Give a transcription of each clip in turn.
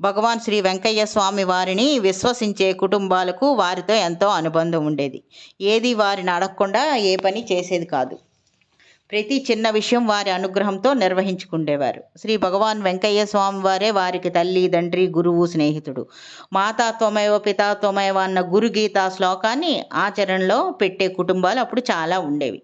భగవాన్ శ్రీ వెంకయ్య స్వామి వారిని విశ్వసించే కుటుంబాలకు వారితో ఎంతో అనుబంధం ఉండేది. ఏది వారిని అడగకుండా ఏ పని చేసేది కాదు. ప్రతి చిన్న విషయం వారి అనుగ్రహంతో నిర్వహించుకుండేవారు. శ్రీ భగవాన్ వెంకయ్య స్వామి వారే వారికి తల్లి తండ్రి గురువు స్నేహితుడు. మాతా త్వమేవ పితా త్వమేవ అన్న గురుగీత శ్లోకాన్ని ఆచరణలో పెట్టే కుటుంబాలు అప్పుడు చాలా ఉండేవి.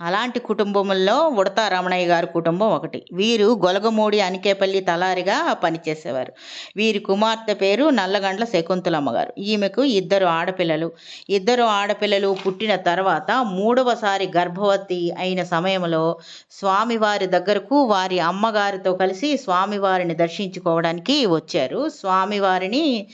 అలాంటి కుటుంబంలో ఉడతా రమణయ్య గారి కుటుంబం ఒకటి. వీరు గొలగమూడి అనికేపల్లి తలారిగా పనిచేసేవారు. వీరి కుమార్తె పేరు నల్లగండ్ల శకుంతలమ్మ గారు ఈమెకు ఇద్దరు ఆడపిల్లలు. ఇద్దరు ఆడపిల్లలు పుట్టిన తర్వాత మూడవసారి గర్భవతి అయిన సమయంలో స్వామివారి దగ్గరకు వారి అమ్మగారితో కలిసి స్వామివారిని దర్శించుకోవడానికి వచ్చారు. స్వామివారిని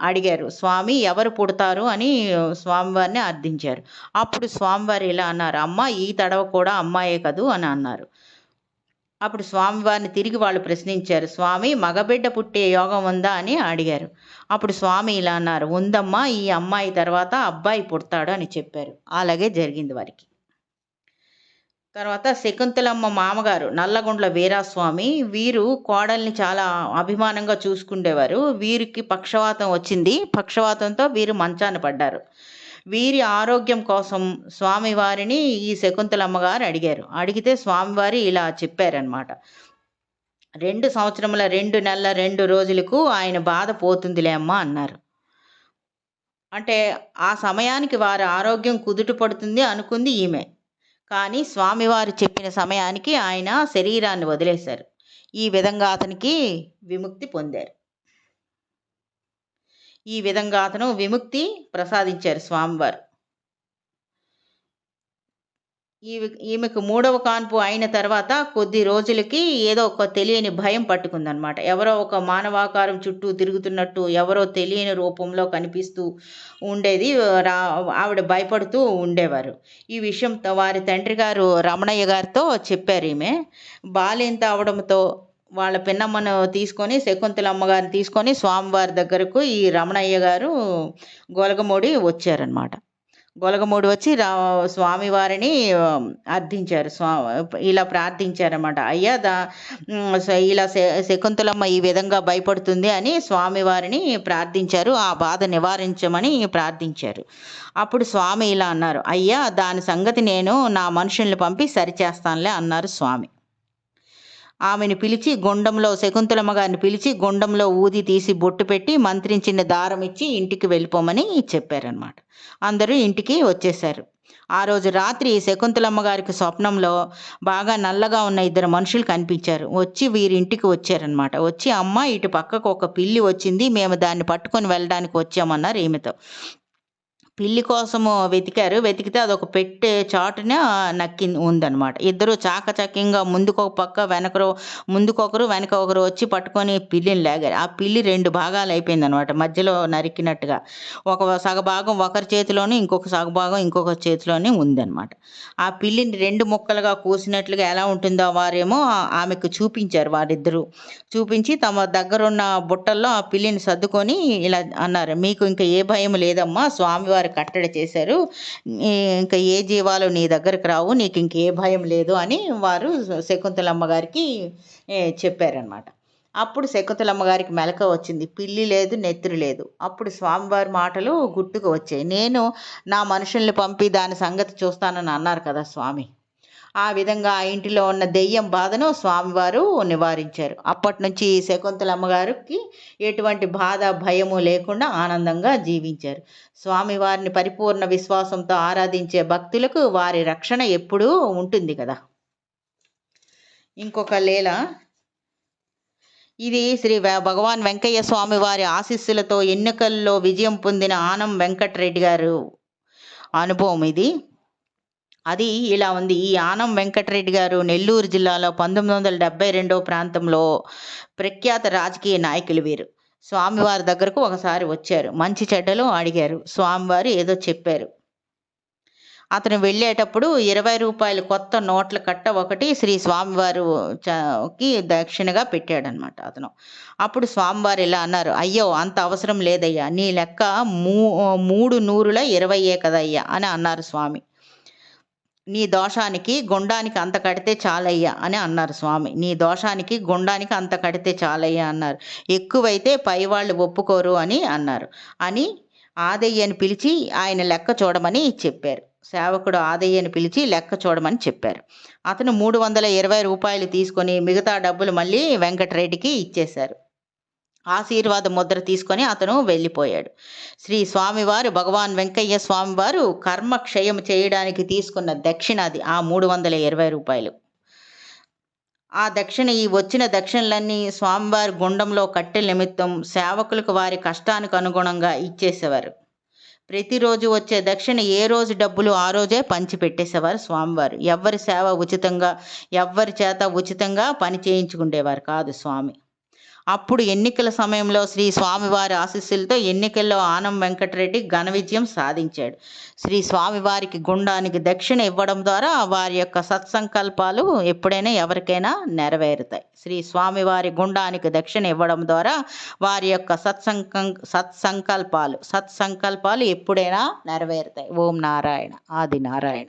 అడిగారు స్వామి ఎవరు పుడతారు? అని స్వామివారిని అర్థించారు. అప్పుడు స్వామివారు ఇలా అన్నారు అమ్మ ఈ తడవ కూడా అమ్మాయే కదూ అని అన్నారు. అప్పుడు స్వామివారిని తిరిగి వాళ్ళు ప్రశ్నించారు. స్వామి మగబిడ్డ పుట్టే యోగం ఉందా? అని అడిగారు. అప్పుడు స్వామి ఇలా అన్నారు. ఉందమ్మా ఈ అమ్మాయి తర్వాత అబ్బాయి పుడతాడు అని చెప్పారు. అలాగే జరిగింది వారికి. తర్వాత శకుంతలమ్మ మామగారు నల్లగొండ్ల వీరాస్వామి వీరు కోడల్ని చాలా అభిమానంగా చూసుకుండేవారు. వీరికి పక్షవాతం వచ్చింది. పక్షవాతంతో వీరు మంచాన పడ్డారు. వీరి ఆరోగ్యం కోసం స్వామివారిని ఈ శకుంతలమ్మ గారు అడిగారు. అడిగితే స్వామివారి ఇలా చెప్పారనమాట రెండు సంవత్సరముల రెండు నెలల రెండు రోజులకు ఆయన బాధ పోతుందిలే అమ్మ అన్నారు. అంటే ఆ సమయానికి వారి ఆరోగ్యం కుదుట పడుతుంది అనుకుంది ఈమె. కానీ స్వామివారు చెప్పిన సమయానికి ఆయన శరీరాన్ని వదిలేశారు. ఈ విధంగా అతనికి విముక్తి పొందారు. ఈ విధంగా అతను విముక్తి ప్రసాదించారు స్వామివారు. ఈమెకు మూడవ కాన్పు అయిన తర్వాత కొద్ది రోజులకి ఏదో ఒక తెలియని భయం పట్టుకుందనమాట ఎవరో ఒక మానవాకారం చుట్టూ తిరుగుతున్నట్టు ఎవరో తెలియని రూపంలో కనిపిస్తూ ఉండేది రా ఆవిడ భయపడుతూ ఉండేవారు. ఈ విషయం వారి తండ్రి గారు రమణయ్య గారితో చెప్పారు ఈమె. బాలింత అవడంతో వాళ్ళ పిన్నమ్మను తీసుకొని శకుంతలమ్మగారిని తీసుకొని స్వామివారి దగ్గరకు ఈ రమణయ్య గారు గొలగమూడి వచ్చారనమాట గొలగమూడి వచ్చి రా స్వామివారిని అర్థించారు స్వా ఇలా ప్రార్థించారన్నమాట. అయ్యా దా ఇలా శకుంతలమ్మ ఈ విధంగా భయపడుతుంది అని స్వామివారిని ప్రార్థించారు. ఆ బాధ నివారించమని ప్రార్థించారు. అప్పుడు స్వామి ఇలా అన్నారు. అయ్యా దాని సంగతి నేను నా మనుషుల్ని పంపి సరిచేస్తానులే అన్నారు స్వామి. ఆమెను పిలిచి గుండంలో శకుంతలమ్మ గారిని పిలిచి గుండంలో ఊది తీసి బొట్టు పెట్టి మంత్రించిన దారం ఇచ్చి ఇంటికి వెళ్ళిపోమని చెప్పారనమాట అందరూ ఇంటికి వచ్చేశారు. ఆ రోజు రాత్రి శకుంతలమ్మ గారికి స్వప్నంలో బాగా నల్లగా ఉన్న ఇద్దరు మనుషులు కనిపించారు. వచ్చి వీరి ఇంటికి వచ్చారనమాట వచ్చి అమ్మ ఇటు పక్కకు ఒక పిల్లి వచ్చింది. మేము దాన్ని పట్టుకొని వెళ్ళడానికి వచ్చామన్నారు ఈమెతో. పిల్లి కోసము వెతికారు. వెతికితే అదొక పెట్టే చాటున నక్కి ఉందన్నమాట. ఇద్దరు చాకచక్యంగా ముందుకు ఒక పక్క వెనకరు ముందుకొకరు వెనక ఒకరు వచ్చి పట్టుకొని పిల్లిని లాగారు. ఆ పిల్లి రెండు భాగాలు అయిపోయింది అనమాట మధ్యలో నరికినట్టుగా. ఒక సగభాగం ఒకరి చేతిలోని ఇంకొక సగభాగం ఇంకొక చేతిలోనే ఉందన్నమాట. ఆ పిల్లిని రెండు ముక్కలుగా కూసినట్లుగా ఎలా ఉంటుందో వారేమో ఆమెకు చూపించారు వారిద్దరూ. చూపించి తమ దగ్గరున్న బుట్టల్లో ఆ పిల్లిని సర్దుకొని ఇలా అన్నారు. మీకు ఇంకా ఏ భయం లేదమ్మా స్వామివారి కట్టడి చేశారు. ఇంకా ఏ జీవాలు నీ దగ్గరకు రావు నీకు ఇంకే భయం లేదు అని వారు శకుంతలమ్మ గారికి చెప్పారనమాట అప్పుడు శకుంతలమ్మ గారికి మెలక వచ్చింది. పిల్లి లేదు నెత్తురు లేదు. అప్పుడు స్వామివారి మాటలు గుర్తుకు వచ్చాయి. నేను నా మనుషుల్ని పంపి దాని సంగతి చూస్తానని అన్నారు కదా స్వామి. ఆ విధంగా ఆ ఇంటిలో ఉన్న దెయ్యం బాధను స్వామివారు నివారించారు. అప్పటి నుంచి శకుంతలమ్మ గారికి ఎటువంటి బాధ భయము లేకుండా ఆనందంగా జీవించారు. స్వామివారిని పరిపూర్ణ విశ్వాసంతో ఆరాధించే భక్తులకు వారి రక్షణ ఎప్పుడూ ఉంటుంది కదా. ఇంకొక లీల. ఇది శ్రీ భగవాన్ వెంకయ్య స్వామి వారి ఆశీస్సులతో ఎన్నికల్లో విజయం పొందిన ఆనం వెంకటరెడ్డి గారు అనుభవం ఇది. అది ఇలా ఉంది. ఈ ఆనం వెంకటరెడ్డి గారు నెల్లూరు జిల్లాలో పంతొమ్మిది వందల డెబ్బై రెండో ప్రాంతంలో ప్రఖ్యాత రాజకీయ నాయకులు వీరు. స్వామివారి దగ్గరకు ఒకసారి వచ్చారు. మంచి చెడ్డలు అడిగారు. స్వామివారు ఏదో చెప్పారు. అతను వెళ్ళేటప్పుడు ఇరవై రూపాయలు కొత్త నోట్ల కట్ట ఒకటి శ్రీ స్వామివారు కి దక్షిణగా పెట్టాడనమాట అతను. అప్పుడు స్వామివారు ఇలా అన్నారు. అయ్యో అంత అవసరం లేదయ్యా. నీ లెక్క మూ మూడు నూరుల ఇరవయే కదయ్యా అని అన్నారు స్వామి. నీ దోషానికి గుండానికి అంత కడితే చాలయ్యా అని అన్నారు స్వామి. నీ దోషానికి గుండానికి అంత కడితే చాలయ్యా అన్నారు. ఎక్కువైతే పై వాళ్ళు ఒప్పుకోరు అని అన్నారు. అని ఆదయ్యని పిలిచి ఆయన లెక్క చూడమని చెప్పారు. సేవకుడు ఆదయ్యని పిలిచి లెక్క చూడమని చెప్పారు. అతను మూడు వందల ఇరవై రూపాయలు తీసుకొని మిగతా డబ్బులు మళ్ళీ వెంకటరెడ్డికి ఇచ్చేశారు. ఆశీర్వాద ముద్ర తీసుకొని అతను వెళ్ళిపోయాడు. శ్రీ స్వామివారు భగవాన్ వెంకయ్య స్వామివారు కర్మ క్షయం చేయడానికి తీసుకున్న దక్షిణాది ఆ మూడు వందల ఇరవై రూపాయలు. ఆ దక్షిణ ఈ వచ్చిన దక్షిణలన్నీ స్వామివారి గుండంలో కట్టెల నిమిత్తం సేవకులకు వారి కష్టానికి అనుగుణంగా ఇచ్చేసేవారు. ప్రతిరోజు వచ్చే దక్షిణ ఏ రోజు డబ్బులు ఆ రోజే పంచిపెట్టేసేవారు స్వామివారు. ఎవ్వరి సేవ ఉచితంగా ఎవ్వరి చేత ఉచితంగా పని చేయించుకుండేవారు కాదు స్వామి. అప్పుడు ఎన్నికల సమయంలో శ్రీ స్వామివారి ఆశీస్సులతో ఎన్నికల్లో ఆనం వెంకటరెడ్డి ఘన విజయం సాధించాడు. శ్రీ స్వామివారికి గుండానికి దక్షిణ ఇవ్వడం ద్వారా వారి యొక్క సత్సంకల్పాలు ఎప్పుడైనా ఎవరికైనా నెరవేరుతాయి. శ్రీ స్వామివారి గుండానికి దక్షిణ ఇవ్వడం ద్వారా వారి యొక్క సత్సంకం సత్సంకల్పాలు సత్సంకల్పాలు ఎప్పుడైనా నెరవేరుతాయి. ఓం నారాయణ. ఆది నారాయణ.